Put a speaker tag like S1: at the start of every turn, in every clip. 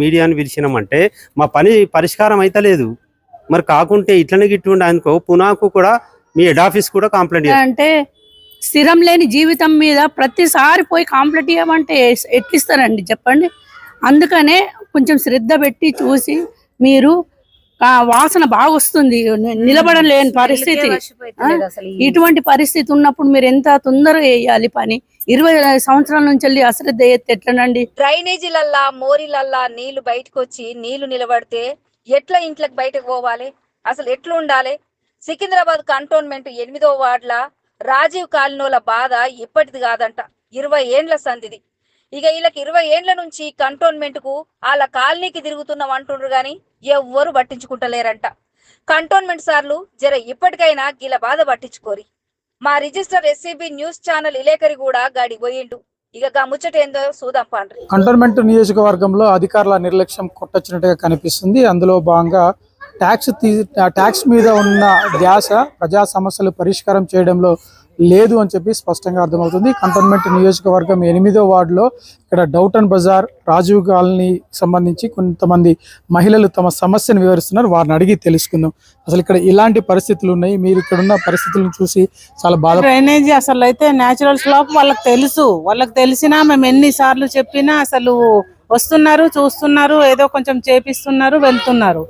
S1: మీడియాని పిలిచినామంటే మా పని పరిష్కారం అయితే లేదు మరి కాకుంటే ఇట్లనే గిట్టుండే అనుకో పునాకు కూడా మీ హెడ్ ఆఫీస్ కూడా కంప్లైంట్
S2: అంటే స్థిరం లేని జీవితం మీద ప్రతిసారి పోయి కాంప్లీట్ చేయమంటే ఎట్లిస్తారండి చెప్పండి? అందుకనే కొంచెం శ్రద్ధ పెట్టి చూసి మీరు ఆ వాసన బాగా వస్తుంది నిలబడలేని పరిస్థితి. ఇటువంటి పరిస్థితి ఉన్నప్పుడు మీరు ఎంత తొందరగా వేయాలి పని? ఇరవై సంవత్సరాల నుంచి వెళ్ళి అశ్రద్ధ ఎత్తి ఎట్లనండి?
S3: డ్రైనేజీలల్లా మోరీలల్లా నీళ్ళు బయటకు వచ్చి నీళ్ళు నిలబడితే ఎట్లా ఇంట్లోకి బయటకు పోవాలి? అసలు ఎట్లా ఉండాలి? సికింద్రాబాద్ కంటోన్మెంట్ ఎనిమిదో వార్డుల రాజీవ్ కాలనీల బాధ ఇప్పటిది కాదంట. ఇరవై ఏండ్ల సంధిది. ఇక వీళ్ళకి ఇరవై ఏండ్ల నుంచి కంటోన్మెంట్కు వాళ్ళ కాలనీకి తిరుగుతున్నాం అంటుండ్రు గాని ఎవ్వరు పట్టించుకుంటలేరంట. కంటోన్మెంట్ సార్లు జర ఇప్పటికైనా గీల బాధ పట్టించుకోరి. మా రిజిస్టర్ ఎస్సీబీ న్యూస్ ఛానల్ ఇలేకరి కూడా గాడి పోయిండు ఇక ముచ్చట ముచ్చటేందో చూద్దాం పాండ్రి.
S4: కంటోన్మెంట్ నియోజకవర్గంలో అధికారుల నిర్లక్ష్యం కొట్టొచ్చినట్టుగా కనిపిస్తుంది. అందులో భాగంగా ట్యాక్స్ తీ ట్యాక్స్ మీద ఉన్న ధ్యాస ప్రజా సమస్యలు పరిష్కారం చేయడంలో లేదు అని చెప్పి స్పష్టంగా అర్థమవుతుంది. కంటోన్మెంట్ నియోజకవర్గం ఎనిమిదో వార్డులో ఇక్కడ డౌటన్ బజార్ రాజీవ్ కాలనీ సంబంధించి కొంతమంది మహిళలు తమ సమస్యను వివరిస్తున్నారు. వారిని అడిగి తెలుసుకుందాం. అసలు ఇక్కడ ఇలాంటి పరిస్థితులు ఉన్నాయి. మీరు ఇక్కడ ఉన్న పరిస్థితులను చూసి చాలా బాధ
S5: డ్రైనేజీ అసలు అయితే న్యాచురల్ స్లాప్ వాళ్ళకి తెలుసు. వాళ్ళకి తెలిసినా మేము ఎన్నిసార్లు చెప్పినా అసలు వస్తున్నారు చూస్తున్నారు ఏదో కొంచెం చేపిస్తున్నారు వెళ్తున్నారు.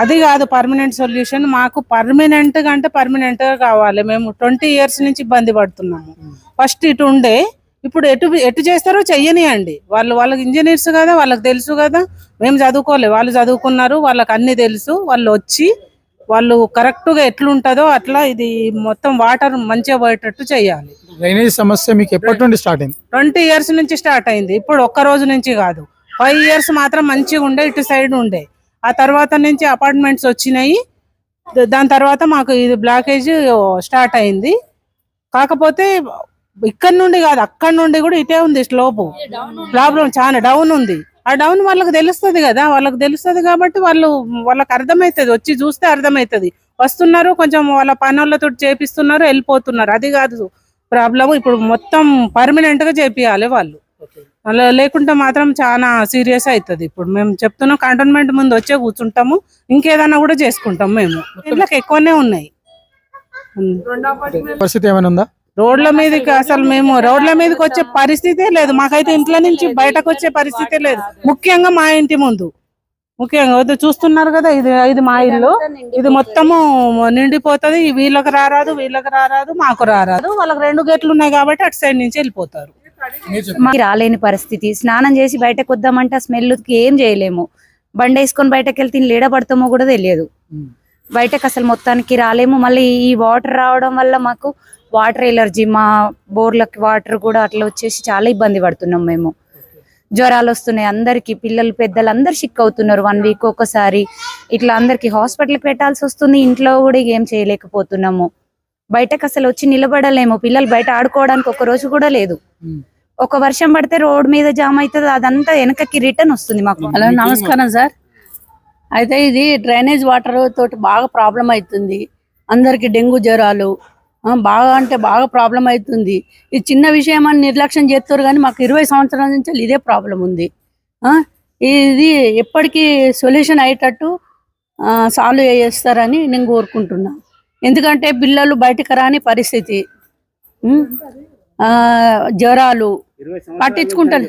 S5: అది కాదు పర్మనెంట్ సొల్యూషన్ మాకు పర్మనెంట్గా అంటే పర్మనెంట్గా కావాలి. మేము ట్వంటీ ఇయర్స్ నుంచి ఇబ్బంది పడుతున్నాము. ఫస్ట్ ఇటు ఉండే. ఇప్పుడు ఎటు ఎటు చేస్తారో చెయ్యనియండి. వాళ్ళు వాళ్ళకి ఇంజనీర్స్ కదా వాళ్ళకి తెలుసు కదా. మేము చదువుకోలే. వాళ్ళు చదువుకున్నారు వాళ్ళకి అన్ని తెలుసు. వాళ్ళు వచ్చి వాళ్ళు కరెక్ట్గా ఎట్లుంటదో అట్లా ఇది మొత్తం వాటర్ మంచిగా పోయేటట్టు చేయాలి
S4: డ్రైనేజ్ సమస్య మీకు ఎప్పటి నుండి స్టార్ట్ అయింది?
S5: ట్వంటీ ఇయర్స్ నుంచి స్టార్ట్ అయింది. ఇప్పుడు ఒక్క రోజు నుంచి కాదు. ఫైవ్ ఇయర్స్ మాత్రం మంచిగా ఉండే ఇటు సైడ్ ఉండే. ఆ తర్వాత నుంచి అపార్ట్మెంట్స్ వచ్చినాయి. దాని తర్వాత మాకు ఇది బ్లాకేజ్ స్టార్ట్ అయింది. కాకపోతే ఇక్కడ నుండి కాదు అక్కడ నుండి కూడా ఇటే ఉంది స్లోపు ప్రాబ్లం చాలా డౌన్ ఉంది. ఆ డౌన్ వాళ్ళకి తెలుస్తుంది కదా వాళ్ళకి తెలుస్తుంది కాబట్టి వాళ్ళు వాళ్ళకి అర్థమవుతుంది వచ్చి చూస్తే అర్థమవుతుంది వస్తున్నారు కొంచెం వాళ్ళ పనులతో చేపిస్తున్నారు వెళ్ళిపోతున్నారు. అది కాదు ప్రాబ్లం ఇప్పుడు మొత్తం పర్మనెంట్గా చేపియాలి వాళ్ళు. అలా లేకుంటే మాత్రం చాలా సీరియస్ అవుతుంది ఇప్పుడు మేము చెప్తున్నాం కంటోన్మెంట్ ముందు వచ్చే కూర్చుంటాము ఇంకేదైనా కూడా చేసుకుంటాం మేము. ఇళ్ళకి ఎక్కువనే ఉన్నాయి.
S4: పరిస్థితి ఏమైనా ఉందా?
S5: రోడ్ల మీదకి అసలు మేము రోడ్ల మీదకి వచ్చే పరిస్థితే లేదు. మాకైతే ఇంట్లో నుంచి బయటకు వచ్చే పరిస్థితే లేదు. ముఖ్యంగా మా ఇంటి ముందు. ముఖ్యంగా వద్దు చూస్తున్నారు కదా ఇది ఇది మా ఇల్లు. ఇది మొత్తము నిండిపోతది. వీళ్ళకి రారాదు వీళ్ళకి రారాదు మాకు రారాదు. వాళ్ళకి రెండు గేట్లు ఉన్నాయి కాబట్టి అటు సైడ్ నుంచి వెళ్ళిపోతారు.
S6: రాలేని పరిస్థితి. స్నానం చేసి బయటకు వద్దామంటే స్మెల్కి ఏం చేయలేము. బండి వేసుకొని బయటకు వెళ్తే లేడ పడతామో కూడా తెలియదు. బయటకు అసలు మొత్తానికి రాలేము. మళ్ళీ ఈ వాటర్ రావడం వల్ల మాకు వాటర్ ఎలర్జీ మా బోర్లకి వాటర్ కూడా అట్లా వచ్చేసి చాలా ఇబ్బంది పడుతున్నాం మేము. జ్వరాలు వస్తున్నాయి అందరికి. పిల్లలు పెద్దలు అందరు సిక్ అవుతున్నారు. వన్ వీక్ ఒకసారి ఇట్లా అందరికి హాస్పిటల్కి పెట్టాల్సి వస్తుంది. ఇంట్లో కూడా ఏం చేయలేకపోతున్నాము. బయటకు అసలు వచ్చి నిలబడలేము. పిల్లలు బయట ఆడుకోవడానికి ఒక రోజు కూడా లేదు. ఒక వర్షం పడితే రోడ్ మీద జామ్ అవుతుంది అదంతా వెనకకి రిటర్న్ వస్తుంది మాకు.
S2: హలో నమస్కారం సార్. అయితే ఇది డ్రైనేజ్ వాటర్ తోటి బాగా ప్రాబ్లం అవుతుంది. అందరికి డెంగ్యూ జ్వరాలు ఆ, బాగా అంటే బాగా ప్రాబ్లం అవుతుంది. ఇది చిన్న విషయం అని నిర్లక్ష్యం చేస్తారు కానీ మాకు ఇరవై సంవత్సరాల నుంచి ఇదే ప్రాబ్లం ఉంది. ఆ, ఇది ఎప్పటికీ సొల్యూషన్ అయ్యేటట్టు సాల్వ్ చేస్తారని నేను కోరుకుంటున్నా. ఎందుకంటే పిల్లలు బయటకు రాని పరిస్థితి. జ్వరాలు పట్టించుకుంటారు.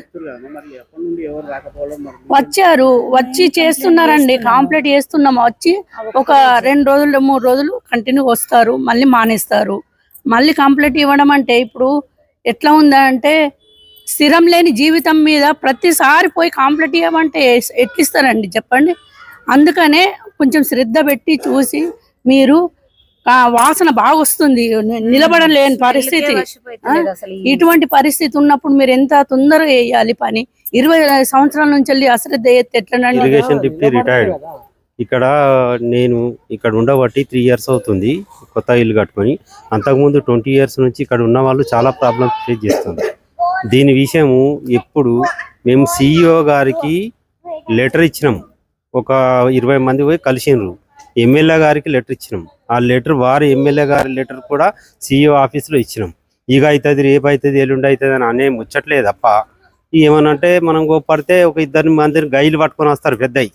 S2: వచ్చారు వచ్చి చేస్తున్నారండి కాంప్లీట్ చేస్తున్నాం. వచ్చి ఒక రెండు రోజులు మూడు రోజులు కంటిన్యూ వస్తారు మళ్ళీ మానేస్తారు. మళ్ళీ కంప్లీట్ ఇవ్వడం అంటే ఇప్పుడు ఎట్లా ఉందంటే స్థిరం లేని జీవితం మీద ప్రతిసారి పోయి కంప్లీట్ ఇవ్వమంటే ఎట్లిస్తారండి చెప్పండి? అందుకనే కొంచెం శ్రద్ధ పెట్టి చూసి మీరు వాసన బాగా వస్తుంది నిలబడలేని పరిస్థితి? ఇటువంటి పరిస్థితి ఉన్నప్పుడు మీరు ఎంత తొందరగా వేయాలి పని? ఇరవై సంవత్సరాల నుంచి వెళ్ళి అశ్రద్ధ ఎట్లనండి
S1: ఇరిగేషన్ డిప్యూటీ రిటైర్డ్ ఇక్కడ నేను ఇక్కడ ఉండబట్టి త్రీ ఇయర్స్ అవుతుంది. కొత్త ఇల్లు కట్టుకొని. అంతకుముందు ట్వంటీ ఇయర్స్ నుంచి ఇక్కడ ఉన్న వాళ్ళు చాలా ప్రాబ్లమ్స్ ఫేస్ చేస్తుంది దీని విషయము ఎప్పుడు మేము సిఇఓ గారికి లెటర్ ఇచ్చినాం. ఒక ఇరవై మంది పోయి కలిసిండ్రు ఎమ్మెల్యే గారికి లెటర్ ఇచ్చినాం. ఆ లెటర్ వారి ఎమ్మెల్యే గారి లెటర్ కూడా సిఇఓ ఆఫీస్లో ఇచ్చినాం. ఇక అవుతుంది రేపు అవుతుంది ఎల్లుండి అవుతుంది అని అనే ముచ్చట్లేదు తప్ప ఏమనంటే మనం పడితే ఒక ఇద్దరు మందిని గైలు పట్టుకొని వస్తారు పెద్దవి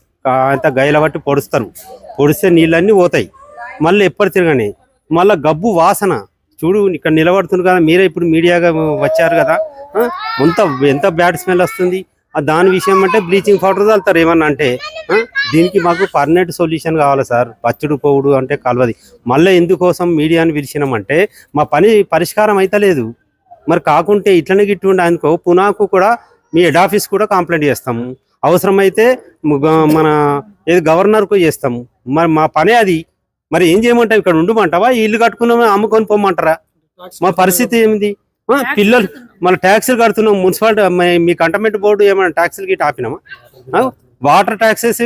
S1: అంత గైల పట్టి పొడుస్తారు. పొడిస్తే నీళ్ళన్నీ పోతాయి. మళ్ళీ ఎప్పటి తిరగని? మళ్ళీ గబ్బు వాసన. చూడు ఇక్కడ నిలబడుతుంది కదా మీరే ఇప్పుడు మీడియాగా వచ్చారు కదా ఎంత ఎంత బ్యాడ్ స్మెల్ వస్తుంది. దాని విషయం అంటే బ్లీచింగ్ పౌడర్ చల్లుతారు ఏమన్నా అంటే దీనికి మాకు పర్మనెంట్ సొల్యూషన్ కావాలి సార్. పచ్చుడు పోవుడు అంటే కలవది. మళ్ళీ ఎందుకోసం మీడియాని పిలిచినామంటే మా పని పరిష్కారం అయితే లేదు మరి కాకుంటే ఇట్లనే గిట్టుండే అనుకో పునాకు కూడా మీ హెడ్ ఆఫీస్ కూడా కంప్లైంట్ చేస్తాము. అవసరమైతే మన ఏది గవర్నర్కు చేస్తాము మరి మా పనే అది. మరి ఏం చేయమంటావు? ఇక్కడ ఉండమంటావా? ఇల్లు కట్టుకున్నామా అమ్ముకొని పోమంటారా? మా పరిస్థితి ఏమిటి ఆ, పిల్లలు మన ట్యాక్సీలు కడుతున్నాం మున్సిపాలిటీ మీ కంటమెంట్ బోర్డు ఏమైనా ట్యాక్సీలు గిట్ట ఆపినామా? వాటర్ ట్యాక్సెస్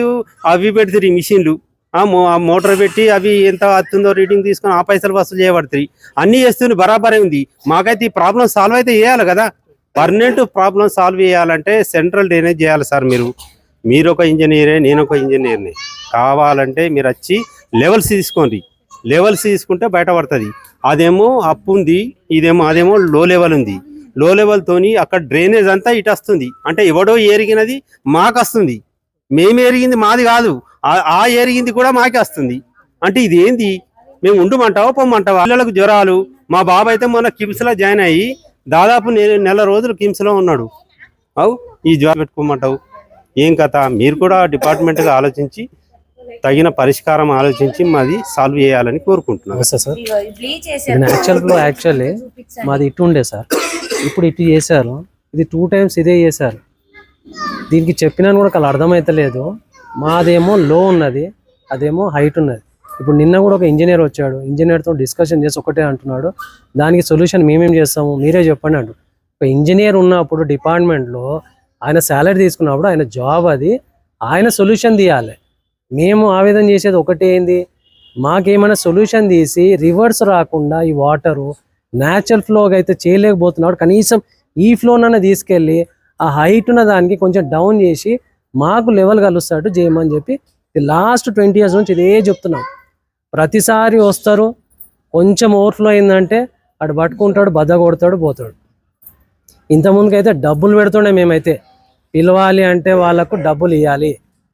S1: అవి పెడుతుంది మిషన్లు. ఆ మోటార్ పెట్టి అవి ఎంత వస్తుందో రీడింగ్ తీసుకొని ఆ పైసలు వసూలు చేయబడుతుంది అన్ని చేస్తుంది బరాబరే ఉంది. మాకైతే ఈ ప్రాబ్లం సాల్వ్ అయితే చేయాలి కదా. పర్మనెంట్ ప్రాబ్లం సాల్వ్ చేయాలంటే సెంట్రల్ డ్రైనేజ్ చేయాలి సార్ మీరు. మీరు ఒక ఇంజనీరే నేను ఒక ఇంజనీర్ని. కావాలంటే మీరు వచ్చి లెవెల్స్ తీసుకోండి. లెవెల్స్ తీసుకుంటే బయటపడుతుంది. అదేమో అప్పు ఉంది ఇదేమో అదేమో లో లెవెల్ ఉంది. లో లెవెల్ తోని అక్కడ డ్రైనేజ్ అంతా ఇటు వస్తుంది. అంటే ఎవడో ఎరిగినది మాకు వస్తుంది. మేము ఎరిగింది మాది కాదు. ఆ- ఎరిగింది కూడా మాకే వస్తుంది. అంటే ఇది ఏంది మేము ఉండమంటావా పొమ్మంటావా? పిల్లలకు జ్వరాలు. మా బాబు అయితే మొన్న కిమ్స్లో జాయిన్ అయ్యి దాదాపు నెల రోజులు కిమ్స్లో ఉన్నాడు. అవు ఈ జ్వరం పెట్టుకోమంటావు. ఏం కథ? మీరు కూడా డిపార్ట్మెంట్గా ఆలోచించి తగిన పరిష్కారం ఆలోచించి మాది సాల్వ్ చేయాలని కోరుకుంటున్నాను.
S7: సార్. యాక్చువల్లీ మాది ఇటు ఉండే సార్. ఇప్పుడు ఇటు చేశారు. ఇది టూ టైమ్స్ ఇదే చేశారు. దీనికి చెప్పినా కూడా వాళ్ళు అర్థమవుతలేదు మాదేమో లో ఉన్నది అదేమో హైట్ ఉన్నది. ఇప్పుడు నిన్న కూడా ఒక ఇంజనీర్ వచ్చాడు. ఇంజనీర్తో డిస్కషన్ చేసి ఒకటే అంటున్నాడు. దానికి సొల్యూషన్ మేమేం చేస్తాము? మీరే చెప్పండి అంటు ఒక ఇంజనీర్ ఉన్నప్పుడు డిపార్ట్మెంట్లో ఆయన శాలరీ తీసుకున్నప్పుడు ఆయన జాబ్ అది ఆయన సొల్యూషన్ తీయాలి. మేము ఆవేదన చేసేది ఒకటే ఏంది? మాకేమైనా సొల్యూషన్ తీసి రివర్స్ రాకుండా ఈ వాటరు న్యాచురల్ ఫ్లోగా అయితే చేయలేకపోతున్నాడు. కనీసం ఈ ఫ్లోనన్నా తీసుకెళ్ళి ఆ హైట్ ఉన్న దానికి కొంచెం డౌన్ చేసి మాకు లెవెల్ కలుస్తాడు చేయమని చెప్పి లాస్ట్ ట్వంటీ ఇయర్స్ నుంచి ఇదే చెప్తున్నాం. ప్రతిసారి వస్తారు కొంచెం ఓవర్ఫ్లో అయిందంటే అటు పట్టుకుంటాడు బద్ద కొడతాడు పోతాడు. ఇంతకుముందుకైతే డబ్బులు పెడుతుండే మేమైతే. పిలవాలి అంటే వాళ్ళకు డబ్బులు ఇవ్వాలి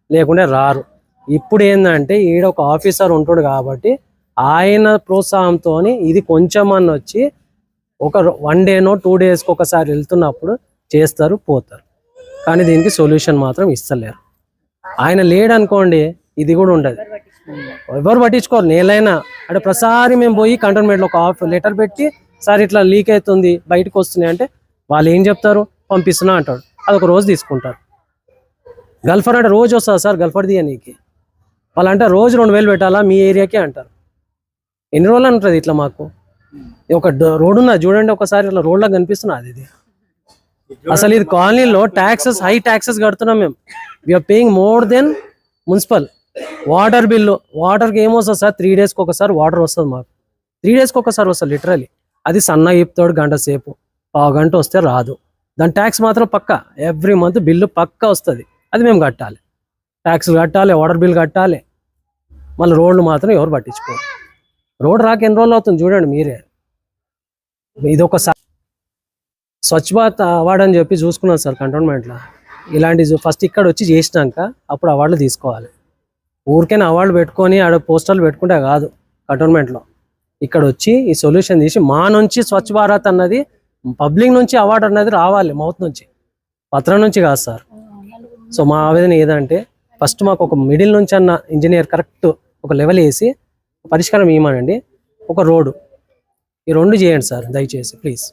S7: లేకుంటే రారు. ఇప్పుడు ఏంటంటే ఈడ ఒక ఆఫీసర్ ఉంటాడు కాబట్టి ఆయన ప్రోత్సాహంతో ఇది కొంచెం అన్న వచ్చి ఒక వన్ డేనో టూ డేస్కి ఒకసారి వెళ్తున్నప్పుడు చేస్తారు పోతారు. కానీ దీనికి సొల్యూషన్ మాత్రం ఇస్తలేరు. ఆయన లేడనుకోండి ఇది కూడా ఉండదు. ఎవరు పట్టించుకోరు. నేలైనా అంటే ప్రతిసారి మేము పోయి కంటోన్మెంట్లో ఒక ఆఫ్ లెటర్ పెట్టి సార్ ఇట్లా లీక్ అవుతుంది బయటకు వస్తున్నాయి అంటే వాళ్ళు ఏం చెప్తారు? పంపిస్తున్నా అంటాడు. అదొక రోజు తీసుకుంటారు. గల్ఫర్ అంటే రోజు వస్తుంది సార్? గల్ఫర్ దియనీకి వాళ్ళు అంటే రోజు రెండు వేలు పెట్టాలా? మీ ఏరియాకే అంటారు. ఎన్ని రోజులు ఉంటుంది ఇట్లా మాకు? ఒక రోడ్ ఉన్నది చూడండి ఒకసారి ఇట్లా రోడ్లో కనిపిస్తున్నది ఇది. అసలు ఇది కాలనీలో ట్యాక్సెస్ హై ట్యాక్సెస్ కడుతున్నాం మేము. We are paying more than municipal water bill వాటర్కి ఏమొస్తుంది సార్? త్రీ డేస్కి ఒకసారి వాటర్ వస్తుంది మాకు. త్రీ డేస్కి ఒకసారి వస్తుంది లిటరలీ అది సన్న చెప్తాడు గంట సేపు. పావు గంట వస్తే రాదు. దాని ట్యాక్స్ మాత్రం పక్క. ఎవ్రీ మంత్ బిల్లు పక్క వస్తుంది. అది మేము కట్టాలి. ట్యాక్స్ కట్టాలి వాటర్ బిల్ కట్టాలి. మళ్ళీ రోడ్లు మాత్రం ఎవరు పట్టించుకోరు. రోడ్ రాక ఎన్ని రోజులు అవుతుంది చూడండి మీరే. ఇది ఒక స్వచ్ఛ భారత్ అవార్డు అని చెప్పి చూసుకున్నాను సార్ కంటోన్మెంట్లో. ఇలాంటి ఫస్ట్ ఇక్కడ వచ్చి చేసినాక అప్పుడు అవార్డులు తీసుకోవాలి. ఊరికైనా అవార్డు పెట్టుకొని ఆడ పోస్టర్లు పెట్టుకుంటే కాదు కంటోన్మెంట్లో. ఇక్కడ వచ్చి ఈ సొల్యూషన్ తీసి మా నుంచి స్వచ్ఛ భారత్ అన్నది పబ్లిక్ నుంచి అవార్డు అన్నది రావాలి మౌత్ నుంచి. పత్రం నుంచి కాదు సార్. సో మా ఆవేదన ఏదంటే ఫస్ట్ మాకు ఒక మిడిల్ నుంచి అన్న ఇంజనీర్ కరెక్ట్ ఒక లెవెల్ వేసి పరిష్కారం ఇవ్వమనండి ఒక రోడ్డు. ఈ రెండు చేయండి సార్ దయచేసి ప్లీజ్.